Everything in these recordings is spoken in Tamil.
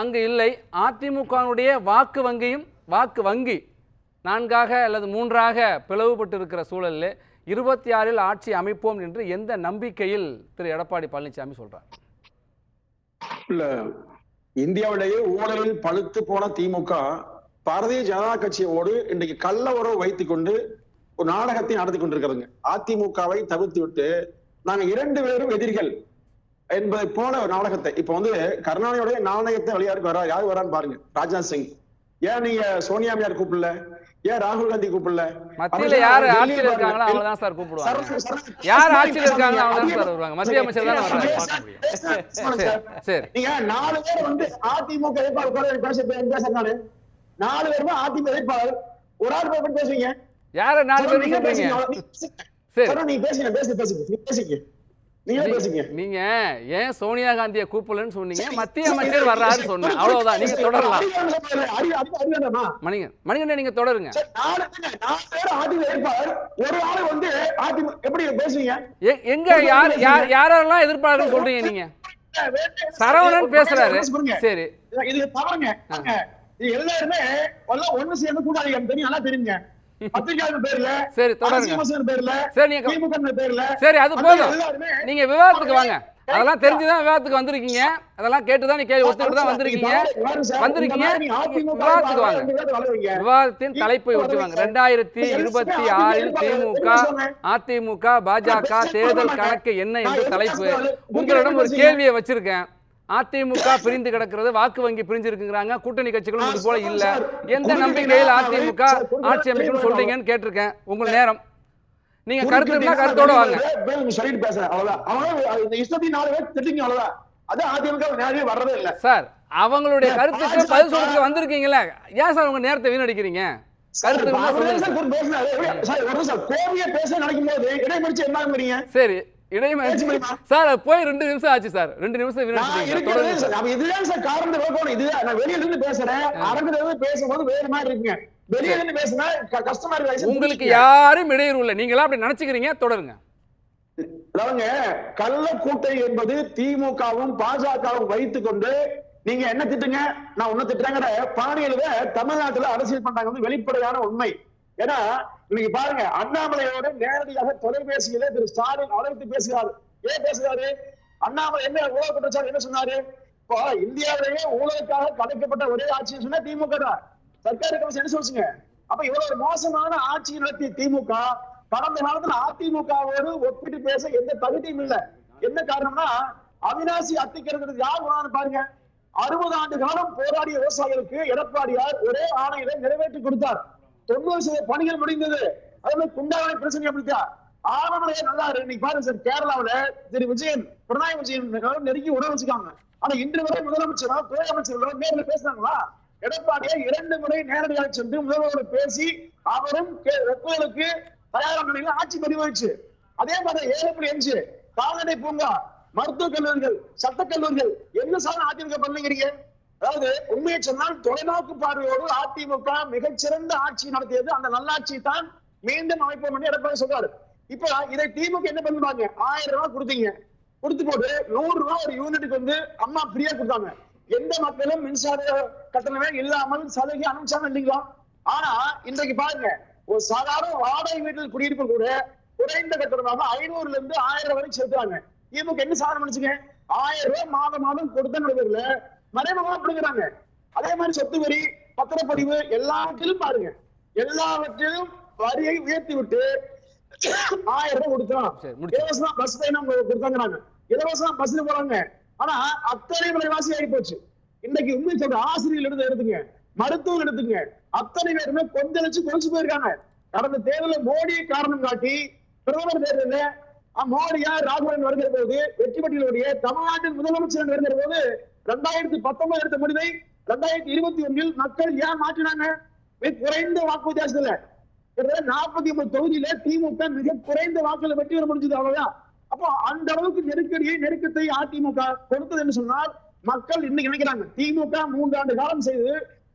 அங்கு இல்லை. அதிமுகவினுடைய வாக்கு வங்கியும் வாக்கு வங்கி நான்காக அல்லது மூன்றாக பிளவுபட்டு இருக்கிற சூழலில் இருபத்தி ஆறில் ஆட்சி அமைப்போம் என்று எந்த நம்பிக்கையில் திரு. எடப்பாடி பழனிசாமி சொல்றார்? இல்ல இந்தியாவிலேயே ஊழலில் பழுத்து போன திமுக பாரதிய ஜனதா கட்சியோடு இன்றைக்கு கள்ள உறவு வைத்துக் கொண்டு ஒரு நாடகத்தை நடத்தி கொண்டிருக்கிறதுங்க அதிமுகவை தவிர்த்து விட்டு நாங்க இரண்டு பேரும் எதிரிகள். என்பதை போல நாடகத்தை. இப்ப வந்து கருணாநிதியுடைய நாணயத்தை வெளியாருக்கு வரா யாரு வரான்னு பாருங்க. ராஜ்நாத் சிங். ஏன் நீங்க சோனியா அம்மையார் கூப்பிடல? ஏன் ராகுல் காந்தி கூப்பிடல? மத்தியில யார் ஆட்சியில் இருக்காங்களோ அவங்க தான் சார் கூப்பிடுவாங்க. யார் ஆட்சியில் இருக்காங்க அவங்க தான் சார் வருவாங்க. மத்திய அமைச்சர் தான் முடியும் சரி, நீங்க நாலு பேர் வந்து அதிமுக வேட்பாளர் கூட பேச பேசுறாரு நாலு பேருமே அதிமுக வேட்பாளர். ஒரு ஆள் போய் பேசுவீங்க. யார நாலு பேர் நீங்க பேசுங்க. சரி. நீங்க பேசுங்க பேசுங்க பேசுங்க. பேசுங்க. நீங்க ஏன் சோனியா காந்தியை கூப்பிடலன்னு சொன்னீங்க? மத்திய அமைச்சர் வர்றாருன்னு சொன்னேன். அவ்வளவுதான். நீங்க தொடரலாம்? மணிகன் மணிகண்டன் நீங்க தொடருங்க. ஒரு எங்க யார் யார் யாரெல்லாம் எதிர்ப்பாளர்கள் சொல்றீங்க நீங்க? சரவணன் பேசுறாரு. சரி. இது இது எல்லாருமே ஒண்ணு சேர்ந்து கூடாது எனக்கு தெரியும். நல்லா தெரியுங்க. சரி, தொடருங்க. சரி அது போதும். நீங்க விவாதத்துக்கு வாங்க. அதெல்லாம் தெரிஞ்சுதான் விவாதத்துக்கு வந்திருக்கீங்க. அதெல்லாம் கேட்டுதான் நீ கேள்வி ஒத்துக்கிட்டு தான் வந்திருக்கீங்க. வந்திருக்கீங்க. விவாதத்துக்கு வாங்க. விவாதத்தின் தலைப்பை ஒட்டுவாங்க ரெண்டாயிரத்தி இருபத்தி ஆறில் திமுக அதிமுக பாஜக தேர்தல் கணக்கு என்ன என்று தலைப்பு? உங்களிடம் ஒரு கேள்வியை வச்சிருக்கேன். அதிமுக பிரிந்து கிடக்கிறது வாக்கு வங்கி பிரிஞ்சிருக்குங்கிறாங்க கூட்டணி கட்சிகளும் இது போல இல்ல எந்த நம்பிக்கையில் அதிமுக ஆட்சி அமைக்கும் சொல்றீங்கன்னு கேட்டிருக்கேன் உங்கள் நேரம் நீங்க கருத்து இருந்தா கருத்தோட வாங்க சொல்லிட்டு பேசுறேன் அவ்வளவுதான் அவன் இந்த இஷ்டத்தையும் நாலு பேர் திட்டிங்க அவ்வளவுதான் அது அதிமுக நேரடியாக வர்றதே இல்ல சார் அவங்களுடைய கருத்துக்கு பதில் சொல்றதுக்கு வந்திருக்கீங்களா ஏன் சார் உங்க நேரத்தை வீணடிக்கிறீங்க கருத்து சொல்லுங்க சார். கோவிய பேச நினைக்கும் போது இடைமறிச்சு என்ன சரி இடைமறிச்சு சார் போய் ரெண்டு நிமிஷம் ஆச்சு சார். ரெண்டு நிமிஷம் இதுதான் சார் காரணத்தை விளக்கணும் இதுதான். நான் வெளியில இருந்து பேசுறேன். அரங்குல இருந்து பேசும்போது வேற மாதிரி இருக்குங்க. வெளியில இருந்து பேசினா க- கஷ்டமா இருக்கு உங்களுக்கு யாரும் இடையூறு இல்லை. நீங்களா அப்படி நினைச்சுக்கிறீங்க தொடருங்க. அதாவதுங்க கள்ள கூட்டணி என்பது திமுகவும் பாஜகவும் வைத்துக் கொண்டு நீங்க என்ன திட்டுங்க? நான் ஒண்ணு திட்டுறேங்கிற பாணியில தமிழ்நாட்டுல அரசியல் பண்றாங்க வந்து வெளிப்படையான உண்மை. ஏன்னா இன்னைக்கு பாருங்க அண்ணாமலையோட நேரடியாக தொலைபேசியிலே திரு ஸ்டாலின் அழைத்து பேசுகிறார். ஏன் பேசுகிறாரு? அண்ணாமலை என்ன ஊழல் குற்றச்சாட்டு என்ன சொன்னாரு? இப்போ இந்தியாவிலேயே ஊழலுக்காக கலைக்கப்பட்ட ஒரே ஆட்சி சொன்னா திமுக தான். சர்க்கார் கமிஷன் என்ன சொல்லுங்க அப்ப இவ்வளவு ஒரு மோசமான ஆட்சி நடத்திய திமுக கடந்த காலத்துல அதிமுகவோடு ஒப்பிட்டு பேச எந்த தகுதியும் இல்ல. என்ன காரணம்னா அவினாசி அத்திக்கிறது யார் வேணாலும் பாருங்க. அறுபது ஆண்டு காலம் போராடிய விவசாயிகளுக்கு எடப்பாடியார் ஒரே ஆணையில நிறைவேற்றி கொடுத்தார். தொண்ணூறு சதவீத பணிகள் முடிந்தது. அதே குண்டாவளி பிரச்சனை அப்படித்தா ஆரம்பமே நல்லா இருக்கு. இன்னைக்கு பாருங்க சார் கேரளாவில திரு விஜயன் பினராயி விஜயன் நெருங்கி உடல் வச்சுக்காங்க ஆனா இன்று வரை முதலமைச்சரோ துறை அமைச்சர்களோ நேரில் பேசுனாங்களா? எடப்பாடியை இரண்டு முறை நேரடியாக சென்று முதல்வரோடு பேசி அவரும் ஒப்புதலுக்கு தயாரான நிலையில் ஆட்சி பதிவாயிடுச்சு. அதே மாதிரி ஏழு எஞ்சு கால்நடை பூங்கா மருத்துவக் கல்லூரிகள் சட்டக் கல்லூரிகள் என்ன சாதனை அதிமுக பண்ணுங்கிறீங்க? அதாவது உண்மையை சொன்னால் தொலைநோக்கு பார்வையோடு அதிமுக மிகச்சிறந்த ஆட்சி நடத்தியது. அந்த நல்லாட்சி தான் மீண்டும் அமைப்போம் என்று எடப்பாடி சொல்றாரு. இப்ப இதை திமுக என்ன பண்ணுவாங்க ஆயிரம் ரூபாய் கொடுத்தீங்க. கொடுத்து போட்டு நூறு ரூபாய் ஒரு யூனிட்டுக்கு வந்து அம்மா ஃப்ரீயா கொடுத்தாங்க. எந்த மக்களும் மின்சார கட்டணமே இல்லாமல் சலுகை அனுப்பிச்சாங்க இல்லைங்களா? ஆனா இன்றைக்கு பாருங்க ஒரு சாதாரண வாடகை வீட்டில் குடியிருப்பு கூட குறைந்த கட்டணமாக ஐநூறுல இருந்து ஆயிரம் வரைக்கும் சேர்த்துறாங்க திமுக என்ன சாதனை நினைச்சுங்க ஆயிரம் ரூபாய் மாதம் மாதம் கொடுத்த நடுவில் மறைமுகமா பிடிக்கிறாங்க அதே மாதிரி சொத்து வரி பத்திரப்பதிவு எல்லாவற்றிலும் பாருங்க. எல்லாவற்றிலும் வரியை உயர்த்தி விட்டு ஆயிரம் ரூபாய் கொடுக்கலாம். இலவசமா பஸ் பயணம் கொடுத்தாங்கிறாங்க இலவசமா பஸ்ல போறாங்க. ஆனா அத்தனை விலைவாசி ஆகி போச்சு இன்னைக்கு உண்மை சொல்ற ஆசிரியர்கள் எடுத்து எடுத்துங்க மருத்துவம் எடுத்துங்க அத்தனை பேருமே கொந்தளிச்சு கொலிச்சு போயிருக்காங்க. கடந்த தேர்தலில் மோடியை காரணம் காட்டி பிரதமர் தேர்தலில் மோடியா ராகுலன் வருகிற போது வெற்றி பெற்றியுடைய தமிழ்நாட்டின் முதலமைச்சர் வருகிற போது ரெண்டாயிரத்தி பத்தொன்பது எடுத்த முடிவை ரெண்டாயிரத்தி இருபத்தி ஒன்றில் மக்கள் ஏன் மாற்றினாங்க? மிக குறைந்த வாக்கு வித்தியாசத்துல. கிட்டத்தட்ட நாற்பத்தி ஒன்பது தொகுதியில திமுக மிக குறைந்த வாக்குல வெற்றி பெற முடிஞ்சது அவ்வளவுதான். அப்போ அந்த அளவுக்கு நெருக்கடியை நெருக்கத்தை அதிமுக கொடுத்தது என்று சொன்னால் மக்கள் இன்னைக்கு நினைக்கிறாங்க திமுக மூன்று ஆண்டு காலம் செய்து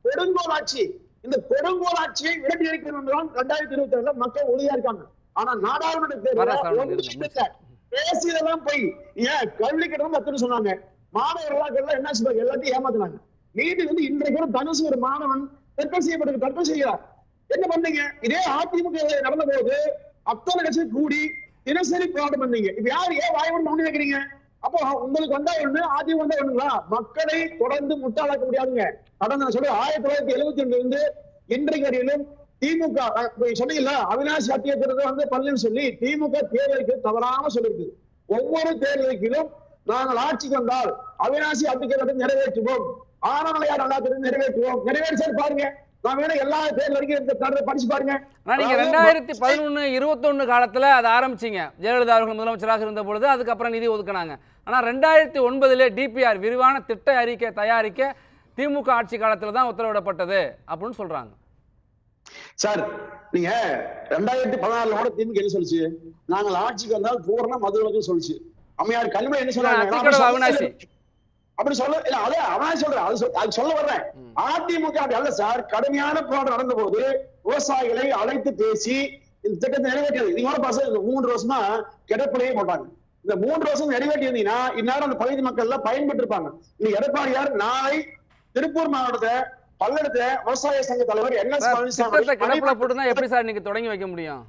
கொடுங்கோல் ஆட்சி இந்த கொடுங்கோல் ஆட்சியை விரட்டி அடிக்கணும் என்றுதான் ரெண்டாயிரத்தி இருபத்தி ஏழுல மக்கள் உறுதியா இருக்காங்க. ஆனா நாடாளுமன்ற தேர்தல். பேசியதெல்லாம் போய் ஏன் கல்வி கட்டணம் கத்துன்னு சொன்னாங்க. மாணவர்களாக என்ன சொல்றாங்க? எல்லாத்தையும் ஏமாத்தினாங்க நீதி வந்து இன்றைக்கு ஒரு தனுசு ஒரு மாணவன் தற்கொலை செய்யப்பட்டு தற்கொலை செய்கிறார். என்ன பண்ணீங்க? இதே அதிமுக நடந்த போது அத்தனை கட்சி கூடி தினசரி போராட்டம் பண்ணீங்க. இப்ப யார் ஏன் வாய்மன் பண்ணி வைக்கிறீங்க? அப்போ உங்களுக்கு வந்தா ஒண்ணு அதிமுக வந்தா ஒண்ணுங்களா? மக்களை தொடர்ந்து முட்டாளாக்க முடியாதுங்க. கடந்த நான் ஆயிரத்தி தொள்ளாயிரத்தி எழுபத்தி ரெண்டுல இருந்து இன்றைக்கு வரையிலும் திமுக சொன்னீங்கல்ல அவினாஷ் சத்தியத்திற்கு வந்து பள்ளின்னு சொல்லி திமுக தேர்தலுக்கு தவறாம சொல்லிருக்கு ஒவ்வொரு தேர்தலுக்கிலும் நாங்கள் ஆட்சிக்கு வந்தால் அவினாசி அத்திக்கிறதை நிறைவேற்றுவோம். ஆனமலையார் நல்லாத்திற்கு நிறைவேற்றுவோம். நிறைவேற்ற பாருங்க. நான் வேணும் எல்லா தேர்தல் வரைக்கும் இந்த கருத்தை படிச்சு பாருங்க. ஆனா நீங்க அதாவது ரெண்டாயிரத்தி பதினொன்று இருபத்தொன்னு காலத்துல அதை ஆரம்பிச்சீங்க. ஜெயலலிதா அவர்கள் முதலமைச்சராக இருந்த பொழுது அதுக்கப்புறம் நிதி ஒதுக்குனாங்க. ஆனா ரெண்டாயிரத்தி ஒன்பதுல டிபிஆர் விரிவான திட்ட அறிக்கை தயாரிக்க திமுக ஆட்சி காலத்துல தான் உத்தரவிடப்பட்டது அப்படின்னு சொல்றாங்க. சார் நீங்க ரெண்டாயிரத்தி பதினாறுல கூட திமுக என்ன சொல்லுச்சு? நாங்கள் ஆட்சிக்கு வந்தால் பூரண மதுவிலக்கு சொல்லுச்சு. அம்மையார் கல்வி என்ன அவினாசி. அப்படி சொல்ல இல்ல அதே அவன் சொல்றேன் அது சொல்- அது சொல்ல வர்றேன். அதிமுக அப்படி அல்ல சார் கடுமையான போராட்டம் நடந்த போது விவசாயிகளை அழைத்து பேசி இந்த திட்டத்தை நிறைவேற்றியது. நீங்க பாச இந்த மூன்று வருஷமா கிடப்பிலேயே போட்டாங்க. இந்த மூன்று வருஷம் நிறைவேற்றியிருந்தீங்கன்னா இந்நேரம் அந்த பகுதி மக்கள் எல்லாம் பயன்பட்டு இருப்பாங்க நீ எடப்பாடியார் நாளை திருப்பூர் மாவட்டத்தை பல்லடத்தை விவசாய சங்க தலைவர் என் எஸ் பழனிசாமி போட்டுதான் எப்படி சார் நீங்க தொடங்கி வைக்க முடியும்?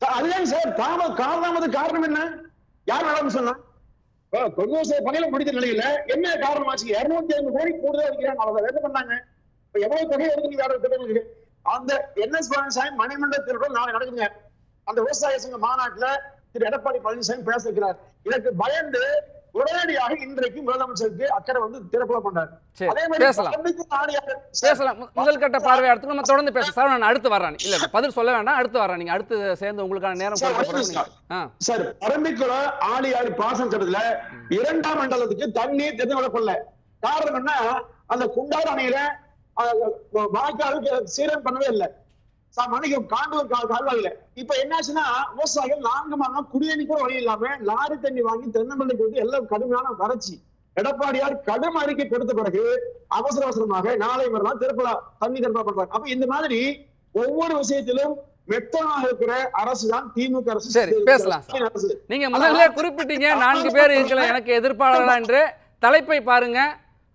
அதுதான் சார் தாம காரணமாவது காரணம் என்ன? யார் நடந்து சொன்னா. தொண்ணூறு பணியில முடித்த நிலையில என்ன காரணமாச்சு? இருநூத்தி ஐம்பது கோடி கூடுதலா இருக்கிறாங்க அவங்க என்ன பண்ணாங்க? இப்ப எவ்வளவு தொகை ஒதுக்கி வேற திட்டங்களுக்கு அந்த என்எஸ் பழனிசாமி மணிமண்டல திருடம் நாளை நடக்குங்க அந்த விவசாய சங்க மாநாட்டுல திரு எடப்பாடி பழனிசாமி பேச இருக்கிறார் இதற்கு பயந்து உடனடியாக இன்றைக்கு முதலமைச்சருக்கு அக்கறை வந்து திறப்புல மாதிரி பேசலாம். முதல் கட்ட பார்வை அடுத்து நம்ம தொடர்ந்து பேச நான் அடுத்து வர்றேன். இல்ல பதில் சொல்ல வேண்டாம். அடுத்து வர்றேன். நீங்க அடுத்து சேர்ந்து உங்களுக்கான நேரம் சார், பரம்பிக்குள ஆழியாறு பாசன திட்டத்துல இரண்டாம் மண்டலத்துக்கு தண்ணீர் திறந்து விடப்படல காரணம் என்ன? அந்த குண்டார் அணையில வாய்க்காலுக்கு சீரம் பண்ணவே இல்லை. மணிக்கம் காண்டூர் கால்வாயில. இப்ப என்னாச்சுன்னா விவசாயிகள் நான்கு மாதம் குடிநீர் கூட வழி இல்லாம லாரி தண்ணி வாங்கி தென்னம்பிள்ளைக்கு வந்து எல்லாம் கடுமையான வறட்சி. எடப்பாடியார் கடும் அறிக்கை கொடுத்த பிறகு அவசர அவசரமாக நாளை மறுநாள் திருப்பலா தண்ணி திருப்பலா பண்றாங்க அப்ப இந்த மாதிரி ஒவ்வொரு விஷயத்திலும் மெத்தனாக இருக்கிற அரசு தான் திமுக அரசு. சரி, பேசலாம் நீங்க முதல்ல குறிப்பிட்டீங்க நான்கு பேர் இருக்கல எனக்கு எதிர்ப்பாளர்களா என்று தலைப்பை பாருங்க.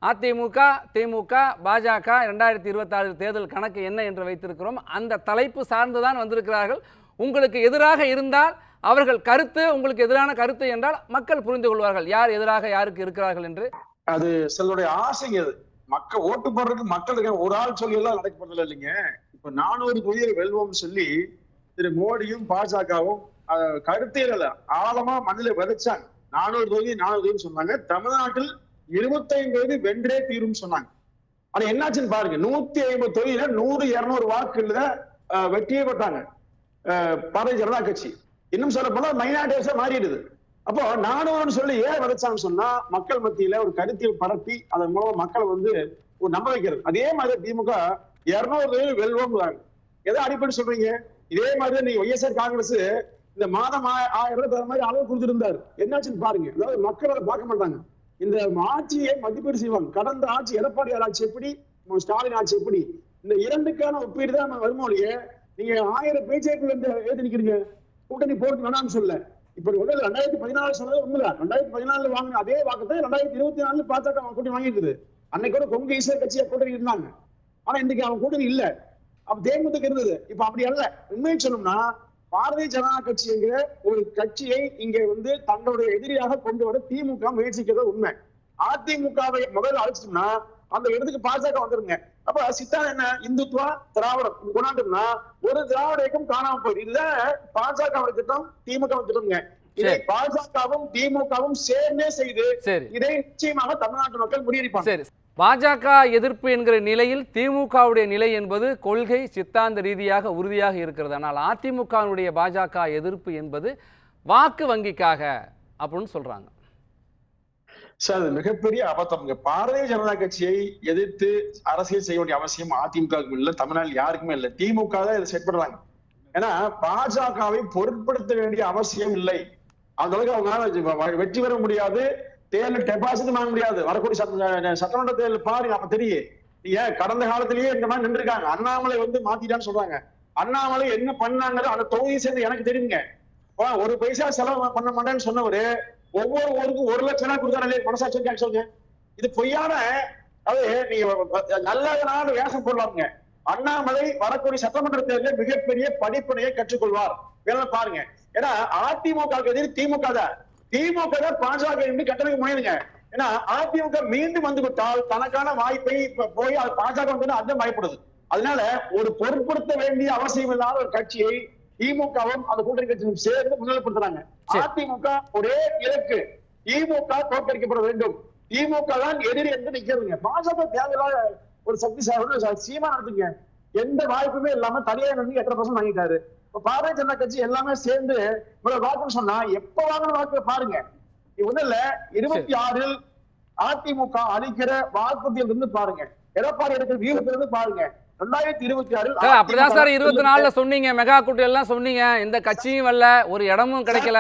அதிமுக திமுக பாஜக இரண்டாயிரத்தி இருபத்தாறு தேர்தல் கணக்கு என்ன என்று வைத்திருக்கிறோம். அந்த தலைப்பு சார்ந்துதான் வந்திருக்கிறார்கள். உங்களுக்கு எதிராக இருந்தால் அவர்கள் கருத்து உங்களுக்கு எதிரான கருத்து என்றால் மக்கள் புரிந்து கொள்வார்கள். யார் எதிராக யாருக்கு இருக்கிறார்கள் என்று? அது சிலருடைய ஆசைங்க அது. மக்கள் ஓட்டு போடுறதுக்கு மக்களுக்கு ஒரு ஆள் சொல்லி எல்லாம் நடக்கப்படுறது இல்லைங்க. இப்ப நானூறு புதிய வெல்வோம் சொல்லி திரு மோடியும் பாஜகவும் கருத்தியல ஆழமா மண்ணில விதைச்சாங்க. நானூறு தொகுதி நானூறு தொகுதி சொன்னாங்க. தமிழ்நாட்டில் இருபத்தைந்து வென்றே தீரும் சொன்னாங்க. ஆனா என்னாச்சுன்னு பாருங்க. நூத்தி ஐம்பது தொகுதியில நூறு இருநூறு வாக்குல அஹ், வெற்றியே பெற்றாங்க. அஹ், பாரதிய ஜனதா கட்சி. இன்னும் சொல்ல போனா மைனாரிட்டிஸா மாறிடுது. அப்போ நானூறுன்னு சொல்லி ஏன் விதைச்சான்னு சொன்னா மக்கள் மத்தியில ஒரு கருத்தியல் பரப்பி அதன் மூலம் மக்களை வந்து ஒரு நம்ப வைக்கிறது. அதே மாதிரி திமுக இருநூறு வெல்வோம் எதை அடிப்படை சொல்றீங்க? இதே மாதிரி நீங்க ஒய்எஸ்ஆர் காங்கிரஸ் இந்த மாதம் ஆயிரம் ரூபாய் மாதிரி அளவு கொடுத்துருந்தாரு என்னாச்சுன்னு பாருங்க. அதாவது மக்கள் அதை பார்க்க மாட்டாங்க. இந்த ஆட்சியை மதிப்பீடு செய்வாங்க. கடந்த ஆட்சி எடப்பாடியார் ஆட்சி எப்படி? ஸ்டாலின் ஆட்சி எப்படி? இந்த இரண்டுக்கான ஒப்பீடு தான் நம்ம வருமோ இல்லையே? நீங்க ஆயிரம் பிஜேபி வந்து ஏத்து நிக்கிறீங்க. கூட்டணி போட்டு வேணாம்னு சொல்ல. இப்ப உடல் ரெண்டாயிரத்தி பதினாலு சொன்னது உண்மைதான். ரெண்டாயிரத்தி பதினாலுல வாங்கின அதே வாக்கத்தை ரெண்டாயிரத்தி இருபத்தி நாலுல பாஜக அவன் கூட்டணி வாங்கிருக்குது அன்னைக்கு கூட கொங்கு ஈஸ்வர் கட்சியா கூட்டணி இருந்தாங்க. ஆனா இன்னைக்கு அவன் கூட்டணி இல்ல. அப்ப தேமுதிக இருந்தது. இப்ப அப்படி அல்ல. உண்மையை சொல்லணும்னா பாரதிய ஜனதா கட்சிங்கிற ஒரு கட்சியை இங்க வந்து தங்களுடைய எதிரியாக கொண்டு வர திமுக முயற்சிக்கிறது உண்மை. அதிமுகவை முதல்ல அழைச்சிட்டோம்னா அந்த இடத்துக்கு பாஜக வந்துருங்க. அப்ப சித்தாந்தம் என்ன? இந்துத்துவா? திராவிடம். இது கொண்டாண்டோம்னா ஒரு திராவிட இயக்கம் காணாம போயிடும். இதுதான் பாஜக திட்டம் திமுக திட்டம்ங்க. இதை. பாஜகவும் திமுகவும் சேர்ந்தே செய்து இதை நிச்சயமாக தமிழ்நாட்டு மக்கள் முறியடிப்பாங்க. பாஜக எதிர்ப்பு என்கிற நிலையில் திமுகவுடைய நிலை என்பது கொள்கை சித்தாந்த ரீதியாக உறுதியாக இருக்கிறது. ஆனால் அதிமுகவினுடைய பாஜக எதிர்ப்பு என்பது வாக்கு வங்கிக்காக அப்படின்னு சொல்றாங்க. சார் அது மிகப்பெரிய அபத்தம். பாரதிய ஜனதா கட்சியை எதிர்த்து அரசியல் செய்ய வேண்டிய அவசியம் அதிமுகவுக்கும் இல்ல தமிழ்நாட்டில் யாருக்குமே இல்லை. திமுக தான் இதை செட் பண்றாங்க. ஏன்னா பாஜகவை பொருட்படுத்த வேண்டிய அவசியம் இல்லை. அந்த அளவுக்கு அவங்களால வெற்றி பெற முடியாது. தேர்தல் டெபாசிட் வாங்க முடியாது. வரக்கூடிய சட்ட- சட்டமன்ற தேர்தல் பாருங்க அப்ப தெரியும். ஏன்? கடந்த காலத்திலேயே இந்த மாதிரி நின்றுருக்காங்க. அண்ணாமலை வந்து மாத்திட்டான்னு சொல்றாங்க. அண்ணாமலை என்ன பண்ணாங்க அந்த தொகுதியை சேர்ந்து எனக்கு தெரியுங்க. ஒரு பைசா செலவு பண்ண மாட்டேன்னு சொன்னவரு ஒவ்வொரு ஊருக்கும் ஒரு லட்சம் ரூபாய் கொடுத்தாரு. மனசாட்சி சொல்லுங்க. இது பொய்யான அது நீங்க நல்லதனால வேஷம் போடலாமுங்க. அண்ணாமலை வரக்கூடிய சட்டமன்ற தேர்தலில் மிகப்பெரிய படிப்பனையை கற்றுக்கொள்வார். பாருங்க. ஏன்னா அதிமுக க்கு எதிரி திமுக தான். திமுக தான் பாஜக என்று கட்டமைக்க முடியுதுங்க ஏன்னா அதிமுக மீண்டும் வந்து விட்டால் தனக்கான வாய்ப்பை போய் அது பாஜக வந்து அதுதான் பயப்படுது அதனால ஒரு பொருட்படுத்த வேண்டிய அவசியம் இல்லாத ஒரு கட்சியை திமுகவும் அந்த கூட்டணி கட்சியும் சேர்ந்து முன்னிலைப்படுத்துறாங்க. அதிமுக ஒரே இலக்கு. திமுக தோற்கடிக்கப்பட வேண்டும். திமுக தான் எதிரி என்று நிக்கிறதுங்க. பாஜக தேவையில்லாத ஒரு சக்தி சார் சீமா நடத்துங்க எந்த வாய்ப்புமே இல்லாம தனியாக வந்து எட்டரை பர்சன்ட் வாங்கிட்டாரு? இப்ப பாரதிய ஜனதா கட்சி எல்லாமே சேர்ந்து இவ்வளவு வாக்குன்னு சொன்னா எப்ப வாங்கின வாக்கு பாருங்க. ஒண்ணு இல்ல. இருபத்தி ஆறில் அதிமுக அளிக்கிற வாக்குறுதியில் இருந்து பாருங்க. எடப்பாடி எடுக்கிற வியூகத்துல இருந்து பாருங்க. அப்படிதான் சார் இருபத்தி நாலுல சொன்னீங்க. மெகா கூட்டம் எல்லாம் சொன்னீங்க. எந்த கட்சியும் வரல. ஒரு இடமும் கிடைக்கல.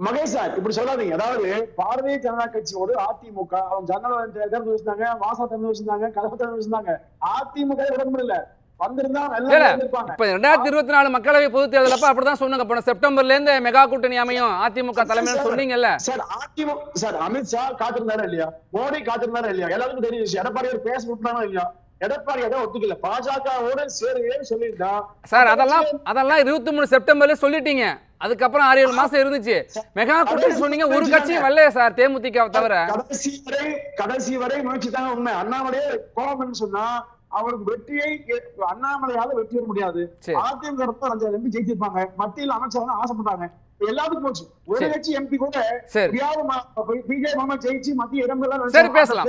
மகேஷ் சார் இப்படி சொல்லாதீங்க. அதாவது பாரதிய ஜனதா கட்சியோடு அதிமுக அவங்க ஜன்னல் திறந்து வச்சிருந்தாங்க வாசா திறந்து வச்சிருந்தாங்க கதவு திறந்து வச்சிருந்தாங்க அதிமுக விட முடியல வந்திருந்தா இல்ல, நல்லா இருந்திருப்பாங்க இப்ப ரெண்டாயிரத்தி இருபத்தி நாலு மக்களவை பொதுத் தேர்தல் அப்ப அப்படிதான் சொன்னாங்க. போன செப்டம்பர்ல இருந்து மெகா கூட்டணி அமையும். அதிமுக தலைமையில சொன்னீங்கல்ல. சார் அதிமுக சார் அமித்ஷா காத்திருந்தாரா இல்லையா? மோடி காத்திருந்தாரா இல்லையா? எல்லாருக்கும் தெரியும் விஷயம். எடப்பாடி ஒரு பேச விட்டுறாங்க இல்லையா? எடப்பாடி எதை ஒத்துக்கல? பாஜகவோட சேருவேன்னு சொல்லியிருந்தா. சார் அதெல்லாம் அதெல்லாம் இருபத்தி மூணு செப்டம்பர்ல சொல்லிட்டீங்க. அதுக்கப்புறம் ஆறு ஏழு மாசம் இருந்துச்சு. மெகா கூட்டணி சொன்னீங்க. ஒரு கட்சியும் வரலையே சார் தேமுதிக தவிர. கடைசி வரை கடைசி வரை முயற்சி தாங்க உண்மை. அண்ணாமலையே கோபம்னு சொன்னா அவருக்கு வெற்றியை அண்ணாமலையால வெற்றி பெற முடியாது. அதிமுக அஞ்சு எம்பி ஜெயிச்சிருப்பாங்க மத்தியில் அமைச்சர் ஆசைப்பட்டாங்க எல்லாத்துக்கும் போச்சு ஒரு. கட்சி எம்பி கூட சரி பிஜே மாமா ஜெயிச்சு மத்திய இடங்கள்லாம் சரி, பேசலாம்.